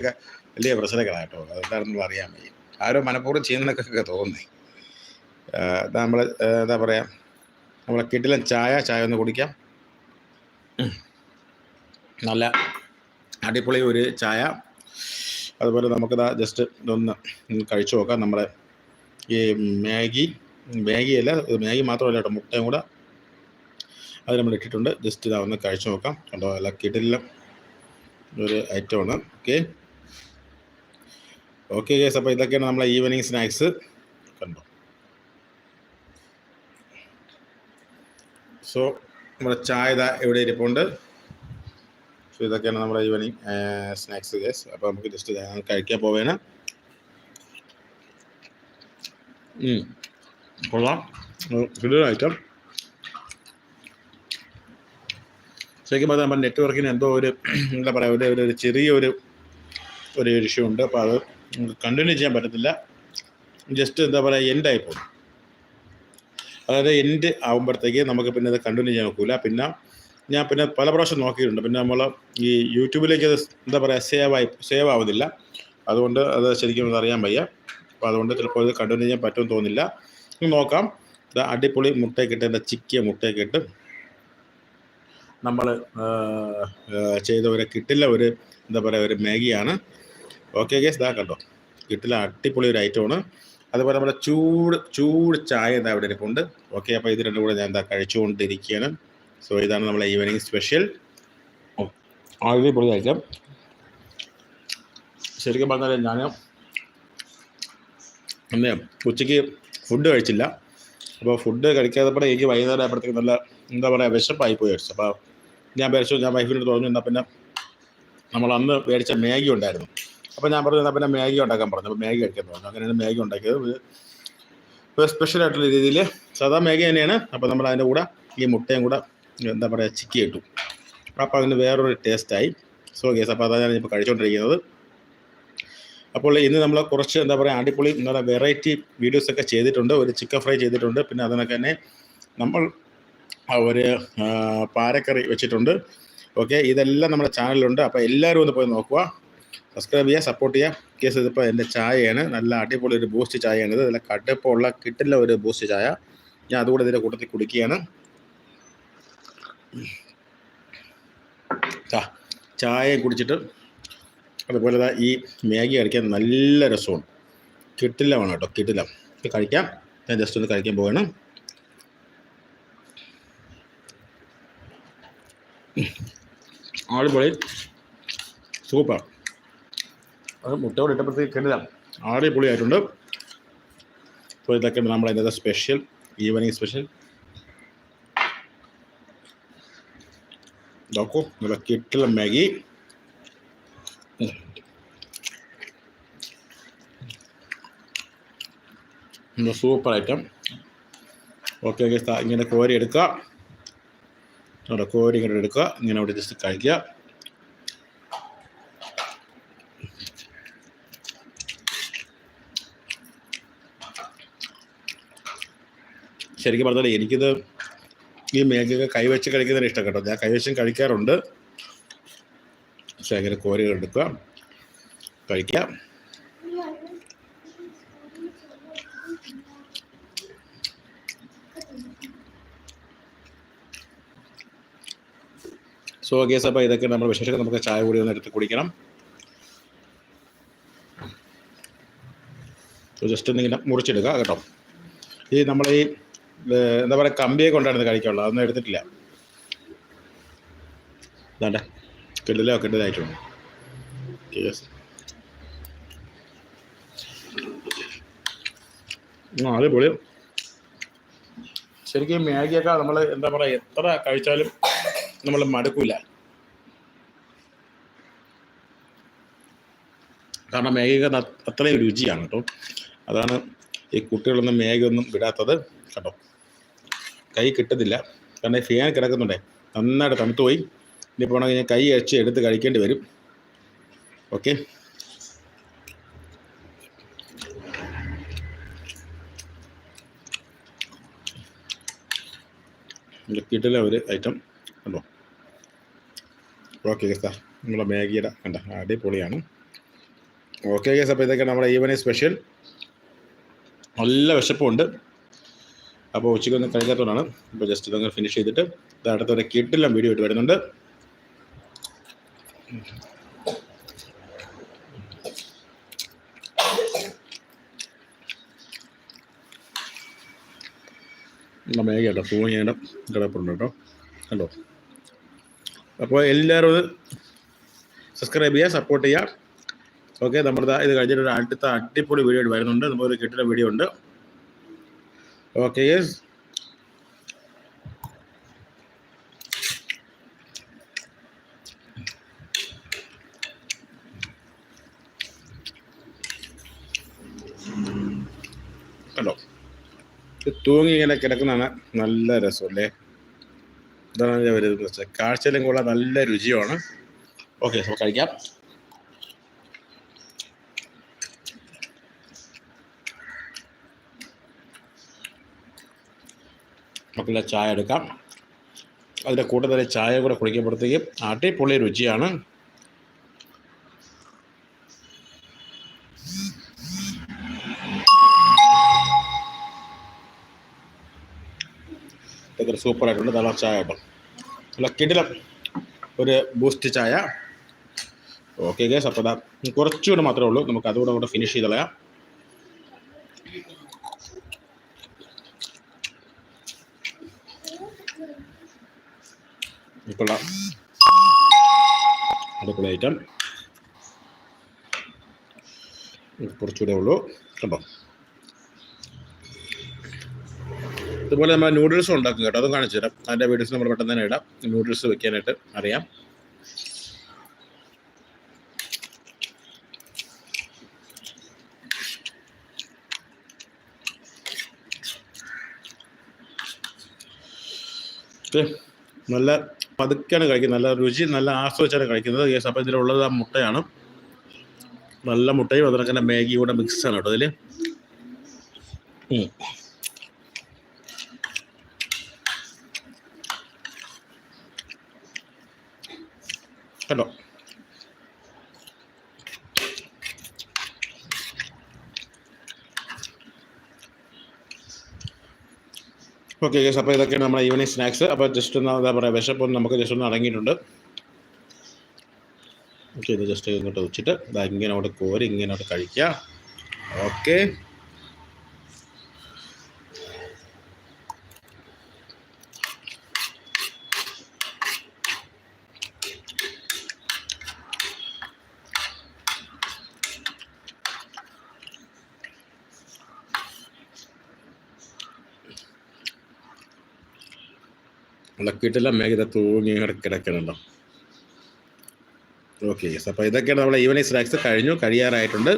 ഒക്കെ വലിയ പ്രശ്നങ്ങളാണ് കേട്ടോ അതെന്താണെന്നുള്ള അറിയാൻ വയ്യ. ആരോ മനഃപൂർവം ചെയ്യുന്നതൊക്കെ തോന്നി. നമ്മൾ എന്താ പറയുക നമ്മളെ കിട്ടിലെ ചായ ചായ ഒന്ന് കുടിക്കാം. നല്ല അടിപൊളി ഒരു ചായ. അതുപോലെ നമുക്കിതാ ജസ്റ്റ് ഇതൊന്ന് കഴിച്ചു നോക്കാം. നമ്മുടെ ഈ മാഗി മാഗിയല്ല മാഗി മാത്രമല്ല കേട്ടോ മുട്ടയും കൂടെ അത് നമ്മൾ ഇട്ടിട്ടുണ്ട്. ജസ്റ്റ് ഇതാ ഒന്ന് കഴിച്ചു നോക്കാം. കണ്ടോ അല്ല കിടില ഒരു ഐറ്റമാണ്. ഓക്കെ ഓക്കെ ഗേസ് അപ്പോൾ ഇതൊക്കെയാണ് നമ്മളെ ഈവനിങ് സ്നാക്സ് കണ്ടോ? സോ നമ്മുടെ ചായ ഇതാ ഇവിടെ ഇരിപ്പുണ്ട്. സോ ഇതൊക്കെയാണ് നമ്മുടെ ഈവനിങ് സ്നാക്സ് ഗേസ് അപ്പോൾ നമുക്ക് ജസ്റ്റ് കഴിക്കാൻ പോവേന കൊള്ളാം. ഐറ്റം ശരിക്കും പറഞ്ഞാൽ നമ്മുടെ നെറ്റ്വർക്കിന് എന്തോ ഒരു എന്താ പറയുക ഒരു- ഒരു ചെറിയൊരു ഒരു ഇഷ്യൂ ഉണ്ട്. അപ്പോൾ അത് കണ്ടിന്യൂ ചെയ്യാൻ പറ്റത്തില്ല. ജസ്റ്റ് എന്താ പറയുക എൻഡായി പോകും. അതായത് എൻഡ് ആകുമ്പോഴത്തേക്ക് നമുക്ക് പിന്നെ അത് കണ്ടിന്യൂ ചെയ്യാൻ നോക്കില്ല പിന്നെ ഞാൻ പിന്നെ പല പ്രാവശ്യം നോക്കിയിട്ടുണ്ട്. പിന്നെ നമ്മൾ ഈ യൂട്യൂബിലേക്ക് അത് എന്താ പറയുക സേവ് ആയി സേവ് ആവുന്നില്ല. അതുകൊണ്ട് അത് ശരിക്കും അറിയാൻ വയ്യ. അപ്പോൾ അതുകൊണ്ട് ചിലപ്പോൾ ഇത് കണ്ടിന്യൂ ചെയ്യാൻ പറ്റുമെന്ന് തോന്നില്ല. നോക്കാം. അടിപൊളി മുട്ടയൊക്കെ എന്റെ ചിക്കിയ മുട്ടയൊക്കെ ഇട്ട് നമ്മൾ ചെയ്ത ഒരു കിട്ടില്ല ഒരു എന്താ പറയുക ഒരു മാഗിയാണ്. ഓക്കെ ഗേസ് ഇതാ കണ്ടോ. കിട്ടില്ല അടിപൊളി ഒരു ഐറ്റമാണ് അതുപോലെ നമ്മുടെ ചൂട് ചൂട് ചായ എന്താ ഇവിടെ ഇരിപ്പുണ്ട്. ഓക്കെ അപ്പോൾ ഇത് രണ്ടും കൂടെ ഞാൻ എന്താ കഴിച്ചുകൊണ്ടിരിക്കുകയാണ്. സോ ഇതാണ് നമ്മളെ ഈവനിങ് സ്പെഷ്യൽ അടിപൊളി ഐറ്റം ശരിക്കും പറഞ്ഞാൽ ഞാൻ അന്ന് ഉച്ചയ്ക്ക് ഫുഡ് കഴിച്ചില്ല. അപ്പോൾ ഫുഡ് കഴിക്കാതെ എനിക്ക് വൈകുന്നേരം ആയപ്പോഴത്തേക്ക് നല്ല എന്താ പറയുക വിശപ്പായി പോയി. കഴിച്ചു അപ്പോൾ ഞാൻ വിചാരിച്ചു ഞാൻ വൈഫിനോട് തോന്നി എന്നാൽ പിന്നെ നമ്മൾ അന്ന് മേടിച്ച മാഗി ഉണ്ടായിരുന്നു. അപ്പോൾ ഞാൻ പറഞ്ഞു പിന്നെ മാഗി ഉണ്ടാക്കാൻ പറഞ്ഞു. അപ്പോൾ മാഗി കഴിക്കാൻ പറഞ്ഞു. അങ്ങനെയാണ് മാഗി ഉണ്ടാക്കിയത്. ഒരു സ്പെഷ്യൽ ആയിട്ടുള്ള രീതിയിൽ സാധാ മാഗി തന്നെയാണ്. അപ്പോൾ നമ്മൾ അതിന്റെ കൂടെ ഈ മുട്ടയും കൂടെ എന്താ പറയുക ചിക്കി ഇട്ടു. അപ്പോൾ അതിന് വേറൊരു ടേസ്റ്റായി സോ ഗേസ് അപ്പോൾ അതാണ് ഞാനിപ്പോൾ കഴിച്ചുകൊണ്ടിരിക്കുന്നത് അപ്പോൾ ഇന്ന് നമ്മൾ കുറച്ച് എന്താ പറയുക അടിപൊളി എന്താ വെറൈറ്റി വീഡിയോസൊക്കെ ചെയ്തിട്ടുണ്ട്. ഒരു ചിക്കൻ ഫ്രൈ ചെയ്തിട്ടുണ്ട്. പിന്നെ അതിനൊക്കെ തന്നെ നമ്മൾ ഒരു പാരക്കറി വെച്ചിട്ടുണ്ട്. ഓക്കെ ഇതെല്ലാം നമ്മുടെ ചാനലിലുണ്ട് അപ്പോൾ എല്ലാവരും ഒന്ന് പോയി നോക്കുക. സബ്സ്ക്രൈബ് ചെയ്യുക സപ്പോർട്ട് ചെയ്യുക കേസ് ഇതിപ്പോൾ എന്റെ ചായയാണ്. നല്ല അടിപൊളി ഒരു ബൂസ്റ്റ് ചായയാണ് ഇത്. നല്ല കടുപ്പമുള്ള കിട്ടില്ല ഒരു ബൂസ്റ്റ് ചായ. ഞാൻ അതുകൂടെ ഇതിന്റെ കൂട്ടത്തിൽ കുടിക്കുകയാണ്. ചായ കുടിച്ചിട്ട് അതുപോലെ ഈ മാഗി കഴിക്കാൻ നല്ല രസമാണ്. കിട്ടില്ല വേണം കേട്ടോ കിട്ടില്ല. കഴിക്കാം. ഞാൻ ജസ്റ്റ് ഒന്ന് കഴിക്കാൻ പോവുകയാണ് അടിപൊളി. സൂപ്പർ. അത് മുട്ടയോട് ഇട്ടപ്പോഴത്തേക്ക് കിട്ടില്ല അടിപൊളിയായിട്ടുണ്ട്. അപ്പോൾ ഇതൊക്കെ നമ്മുടെ ഇന്നത്തെ സ്പെഷ്യൽ ഈവനിങ് സ്പെഷ്യൽ നോക്കൂ നല്ല കിട്ടില്ല Maggi. Super item okay okay ഇങ്ങനെ കോരി എടുക്കുക. കോരി ഇങ്ങനെ എടുക്കുക. ഇങ്ങനെ അവിടെ ജസ്റ്റ് കഴിക്കുക ശരിക്കും പറഞ്ഞാൽ എനിക്കിത് ഈ മേഗൊക്കെ കൈവച്ച് കഴിക്കുന്നതിന് ഇഷ്ടം കേട്ടോ. ഞാൻ കൈവശം കഴിക്കാറുണ്ട്. പക്ഷെ അങ്ങനെ കോരുകൾ എടുക്കുക. കഴിക്കാം. സോ കേസ് അപ്പോൾ ഇതൊക്കെ നമ്മൾ വിശേഷം നമുക്ക് ചായ കൂടി ഒന്ന് എടുത്ത് കുടിക്കണം. ജസ്റ്റ് ഒന്നിങ്ങനെ മുറിച്ചെടുക്കുക കേട്ടോ. ഈ നമ്മൾ ഈ എന്താ പറയുക കമ്പിയെ കൊണ്ടാണ് കഴിക്കാനുള്ളത് അതൊന്നും എടുത്തിട്ടില്ല. വേണ്ട കിടിലോ കിടിലായിട്ടുണ്ട്. ആ അടിപൊളി. ശരിക്കും മാഗിയൊക്കെ നമ്മൾ എന്താ പറയുക എത്ര കഴിച്ചാലും നമ്മൾ മടുക്കൂല. കാരണം മാഗിയൊക്കെ അത്രയും രുചിയാണ് കേട്ടോ. അതാണ് ഈ കുട്ടികളൊന്നും മാഗി ഒന്നും വിടാത്തത് കേട്ടോ. കൈ കിട്ടുന്നില്ല കാരണം ഫാൻ കിടക്കുന്നുണ്ടേ. നന്നായിട്ട് തണുത്തു പോയി. ഇനി വേണമെങ്കിൽ ഞാൻ കൈ അഴിച്ച് എടുത്ത് കഴിക്കേണ്ടി വരും. ഓക്കെ കിട്ടില്ല ഒരു ഐറ്റം ഉണ്ടോ ഓക്കെ സാർ നിങ്ങളെ മാഗിയുടെ കണ്ട അടിപൊളിയാണ്. ഓക്കെ ഗേസ് അപ്പോൾ ഇതൊക്കെ നമ്മുടെ ഈവനിങ് സ്പെഷ്യൽ നല്ല വിശപ്പുണ്ട്. അപ്പോൾ ഉച്ചയ്ക്ക് ഒന്ന് കഴിക്കാത്തതുകൊണ്ടാണ് ഇപ്പോൾ ജസ്റ്റ് ഇതങ്ങ് ഫിനിഷ് ചെയ്തിട്ട് ഇത് അടുത്തൊരു കിട്ടില്ല വീഡിയോ ആയിട്ട് വരുന്നുണ്ട്. നമ്മുടെ മേഘ കേട്ടോ കിടപ്പുണ്ട് കേട്ടോ. കണ്ടോ? അപ്പോൾ എല്ലാവരും സബ്സ്ക്രൈബ് ചെയ്യുക സപ്പോർട്ട് ചെയ്യുക. ഓക്കെ നമ്മുടെ ഇത് കഴിഞ്ഞിട്ട് ഒരു അടുത്ത അടിപൊളി വീഡിയോ വരുന്നുണ്ട്. നമ്മളൊരു കിട്ടുന്ന വീഡിയോ ഉണ്ട്. ഓക്കെ യെസ് കണ്ടോ ഇത് തൂങ്ങി ഇങ്ങനെ കിടക്കുന്നതാണ് നല്ല രസമല്ലേ? ഇതാണ് ഞാൻ വരുന്നത് കാഴ്ചയിലും കൊള്ളാൻ നല്ല രുചിയാണ് ഓക്കെ അപ്പോൾ കഴിക്കാം. നമുക്കുള്ള ചായ എടുക്കാം. അതിന്റെ കൂട്ടത്തിൽ ചായ കൂടെ കുടിക്കുമ്പോഴത്തേക്കും അടിപൊളി രുചിയാണ്. സൂപ്പറായിട്ടുണ്ട്. നല്ല ചായ കേട്ടോ നല്ല കിടിലം ഒരു ബൂസ്റ്റ് ചായ. ഓക്കെ ഗേസ് അപ്പോൾ കുറച്ചുകൂടെ മാത്രമേ ഉള്ളൂ. നമുക്ക് അതുകൂടെ കൂടെ ഫിനിഷ് ചെയ്ത് കളയാം. ഇപ്പോഴുള്ള അടുക്കള ഐറ്റം കുറച്ചുകൂടെ ഉള്ളൂ. കണ്ടോ? ഇതുപോലെ നമ്മൾ നൂഡിൽസ് ഉണ്ടാക്കും കേട്ടോ. അതും കാണിച്ചു തരാം. അതിന്റെ വീഡിയോസ് നമ്മൾ പെട്ടെന്ന് തന്നെ ഇടാം. നൂഡിൽസ് വെക്കാനായിട്ട് അറിയാം. നല്ല പതുക്കെയാണ് കഴിക്കുന്നത്. നല്ല രുചി നല്ല ആസ്വദിച്ചാണ് കഴിക്കുന്നത്. യെസ് അപ്പോൾ ഇതിലുള്ളത് ആ മുട്ടയാണ്. നല്ല മുട്ടയും അതിനൊക്കെ തന്നെ മാഗി കൂടെ മിക്സ് ആണ് കേട്ടോ ഇതിൽ കണ്ടോ? ഓക്കെ ഗേസ് അപ്പോൾ ഇതൊക്കെയാണ് നമ്മുടെ ഈവനിങ് സ്നാക്സ് അപ്പോൾ ജസ്റ്റ് ഒന്ന് എന്താ പറയുക വിശപ്പൊന്ന് നമുക്ക് ജസ്റ്റ് ഒന്ന് അടങ്ങിയിട്ടുണ്ട്. ഓക്കെ ഇത് ജസ്റ്റ് ഇങ്ങോട്ട് വെച്ചിട്ട് ഇതാ ഇങ്ങനെ അവിടെ കോരി ഇങ്ങനെ അവിടെ കഴിക്കുക. ഓക്കെ ഇളക്കിയിട്ടില്ല മേഘത്തെ തൂങ്ങി കിടക്കണല്ലോ ഓക്കെ അപ്പോൾ ഇതൊക്കെയാണ് നമ്മുടെ ഈവനിങ് സ്നാക്സ് കഴിഞ്ഞു കഴിയാറായിട്ടുണ്ട്.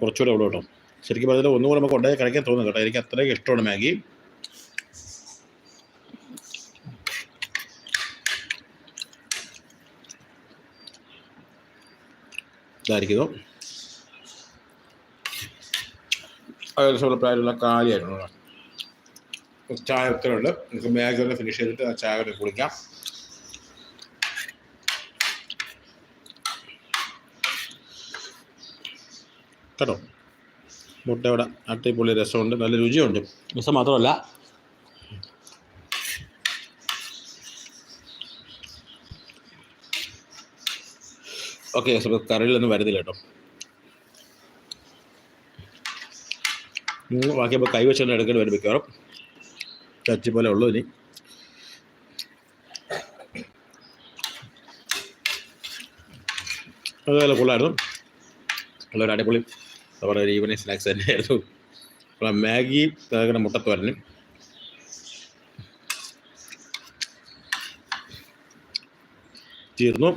കുറച്ചുകൂടെ ഉള്ളൂ കേട്ടോ. ശരിക്കും പറഞ്ഞാൽ ഒന്നുകൂടെ നമുക്ക് ഉണ്ടായി കഴിക്കാൻ തോന്നുന്നു കേട്ടോ. എനിക്ക് അത്രയ്ക്ക് ഇഷ്ടമാണ് മാഗി. ഇതായിരിക്കുന്നു ഏകദേശമുള്ള പ്രായമുള്ള കാര്യമായിരുന്നു ചായ ഒത്തിരി ഉണ്ട് നമുക്ക് മാഗി ഒന്ന് ഫിനിഷ് ചെയ്തിട്ട് ആ ചായ ഒന്ന് കുടിക്കാം. കേട്ടോ? മുട്ടയുടെ അട്ടിപ്പൊളി രസമുണ്ട്. നല്ല രുചിയുണ്ട്. രസം മാത്രമല്ല ഓക്കെ കറിയിലൊന്നും വരുന്നില്ല കേട്ടോ. ബാക്കി അപ്പോൾ തന്നെ എടുക്കേണ്ടി വരും മിക്കവാറും. ചച്ചി പോലെ ഉള്ളൂ ഇനി. അതുപോലെ കൊള്ളായിരുന്നു നല്ലൊരു അടിപൊളി പറയുക ഒരു ഈവനിങ് സ്നാക്സ് തന്നെയായിരുന്നു. മാഗി അങ്ങനെ മുട്ടത്തോരനും തീർന്നു.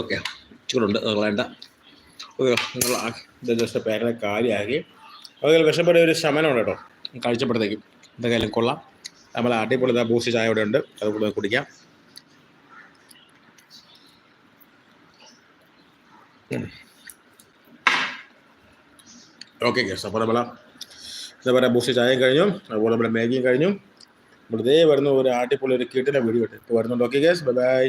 ഓക്കെ. ചൂടുണ്ട്. അത് വേണ്ട. ഇത് ജസ്റ്റ് പേരുടെ കാര്യമാക്കി അതുപോലെ വിഷപ്പെടുന്ന ഒരു ശമനമുണ്ട് കേട്ടോ. കഴിച്ചപ്പോഴത്തേക്കും എന്തെങ്കിലും കൊള്ളാം. നമ്മൾ അടിപൊളി ബൂസ്റ്റ് ചായ ഇവിടെ ഉണ്ട്. അത് കൂടുതൽ കുടിക്കാം. ഓക്കെ കേസ് അപ്പോൾ നമ്മൾ എന്താ പറയുക ബൂസ്റ്റ് ചായയും കഴിഞ്ഞു. അതുപോലെ നമ്മുടെ മാഗിയും കഴിഞ്ഞു. നമ്മൾ ഇതേ വരുന്ന ഒരു ആട്ടിപ്പൊളി ഒരു കീട്ടിലെ വീഡിയോ ഇട്ട് ഇപ്പോൾ വരുന്നുണ്ട്. Okay case bye bye